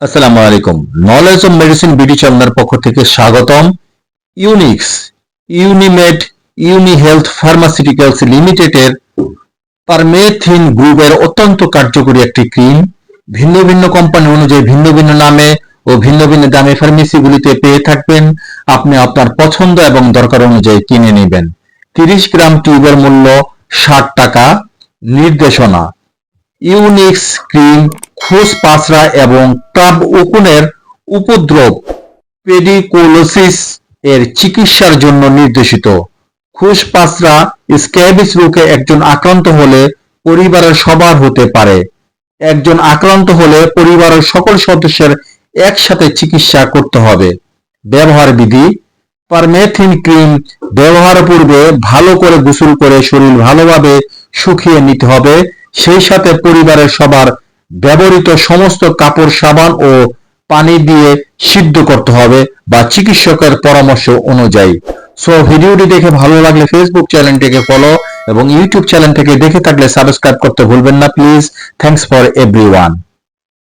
আসসালামু আলাইকুম। Knowledge of medicine BD চ্যানেলের পক্ষ থেকে স্বাগতম। ইউনিক্স ইউনিমেড ইউনি হেলথ ফার্মাসিউটিক্যালস লিমিটেডের পারমেথিন গ্রুপের অত্যন্ত কার্যকরী একটি ক্রিম ভিন্ন ভিন্ন কোম্পানি অনুযায়ী ভিন্ন ভিন্ন নামে ও ভিন্ন ভিন্ন দামে ফার্মেসিগুলিতে পেয়ে থাকবেন। আপনি আপনার পছন্দ এবং দরকার অনুযায়ী কিনে নেবেন। তিরিশ গ্রাম টিউবের মূল্য ষাট টাকা। নির্দেশনা ইউনিক্স ক্রিম খোস পাসরা এবং টাব উকুনের উপদ্রব, পেডিকুলোসিস এর চিকিৎসার জন্য নির্দেশিত। খুশ পাসরা স্ক্যাবিস রোগে একজন আক্রান্ত হলে পরিবারের সবার হতে পারে। একজন আক্রান্ত হলে পরিবারের সকল সদস্যের একসাথে চিকিৎসা করতে হবে। ব্যবহার বিধি, পারমেথিন ক্রিম ব্যবহার পূর্বে ভালো করে গোসল করে শরীর ভালোভাবে শুকিয়ে নিতে হবে। সেই সাথে পরিবারের সবার ব্যবহৃত সমস্ত কাপড়, সাবান ও পানি দিয়ে সিদ্ধ করতে হবে বা চিকিৎসকের পরামর্শ অনুযায়ী। সো ভিডিওটি দেখে ভালো লাগলে ফেসবুক চ্যানেলটিকে ফলো এবং ইউটিউব চ্যানেল থেকে দেখে থাকলে সাবস্ক্রাইব করতে ভুলবেন না প্লিজ থ্যাংকস ফর এভরিওয়ান